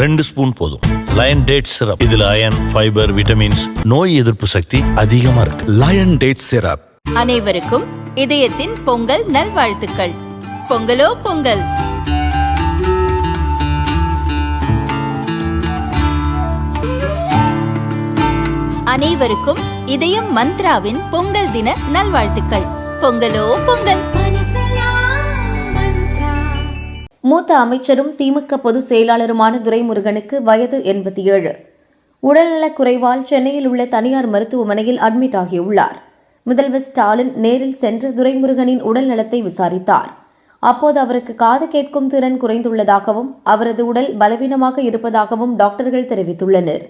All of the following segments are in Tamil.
ரெண்டு ஸ்பூன் போதும். லயன் டேட் சிரப் இதுல அயன் ஃபைபர் விட்டமின்ஸ் நோய் எதிர்ப்பு சக்தி அதிகமா இருக்கு. லயன் டேட் சிரப் அனைவருக்கும் இதயத்தின் பொங்கல் நல்வாழ்த்துக்கள். பொங்கலோ பொங்கல். அனைவருக்கும் இதயம் மந்த்ராவின் பொங்கல் தின நல்வாழ்த்துக்கள். பொங்கலோ பொங்கல். மூத்த அமைச்சரும் திமுக பொதுச் செயலாளருமான துரைமுருகனுக்கு வயது எண்பத்தி ஏழு. உடல்நலக் குறைவால் சென்னையில் உள்ள தனியார் மருத்துவமனையில் அட்மிட் ஆகியுள்ளார். முதல்வர் ஸ்டாலின் நேரில் சென்று துரைமுருகனின் உடல் நலத்தை விசாரித்தார். அப்போது அவருக்கு காது கேட்கும் திறன் குறைந்துள்ளதாகவும் அவரது உடல் பலவீனமாக இருப்பதாகவும் டாக்டர்கள் தெரிவித்துள்ளனர்.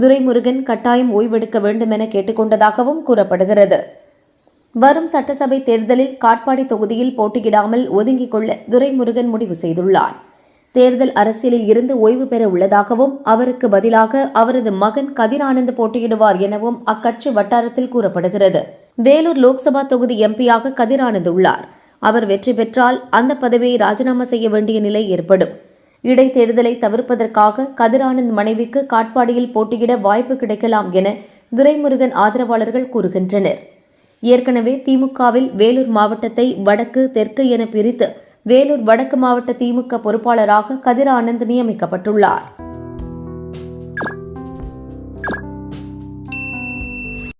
துரைமுருகன் கட்டாயம் ஓய்வெடுக்க வேண்டும் என கேட்டுக்கொண்டதாகவும் கூறப்படுகிறது. வரும் சட்டசபை தேர்தலில் காட்பாடி தொகுதியில் போட்டியிடாமல் ஒதுங்கிக் கொள்ள துரைமுருகன் முடிவு செய்துள்ளார். தேர்தல் அரசியலில் இருந்து ஓய்வு பெற உள்ளதாகவும் அவருக்கு பதிலாக அவரது மகன் கதிரானந்த் போட்டியிடுவார் எனவும் அக்கட்சி வட்டாரத்தில் கூறப்படுகிறது. வேலூர் லோக்சபா தொகுதி எம்பியாக கதிரானந்த் உள்ளார். அவர் வெற்றி பெற்றால் அந்த பதவியை ராஜினாமா செய்ய வேண்டிய நிலை ஏற்படும். இடைத்தேர்தலை தவிர்ப்பதற்காக கதிரானந்த் மனைவிக்கு காட்பாடியில் போட்டியிட வாய்ப்பு கிடைக்கலாம் என துரைமுருகன் ஆதரவாளர்கள் கூறுகின்றனர். ஏற்கனவே திமுகவில் வேலூர் மாவட்டத்தை வடக்கு தெற்கு என பிரித்து வேலூர் வடக்கு மாவட்ட திமுக பொறுப்பாளராக கதிர் ஆனந்த் நியமிக்கப்பட்டுள்ளார்.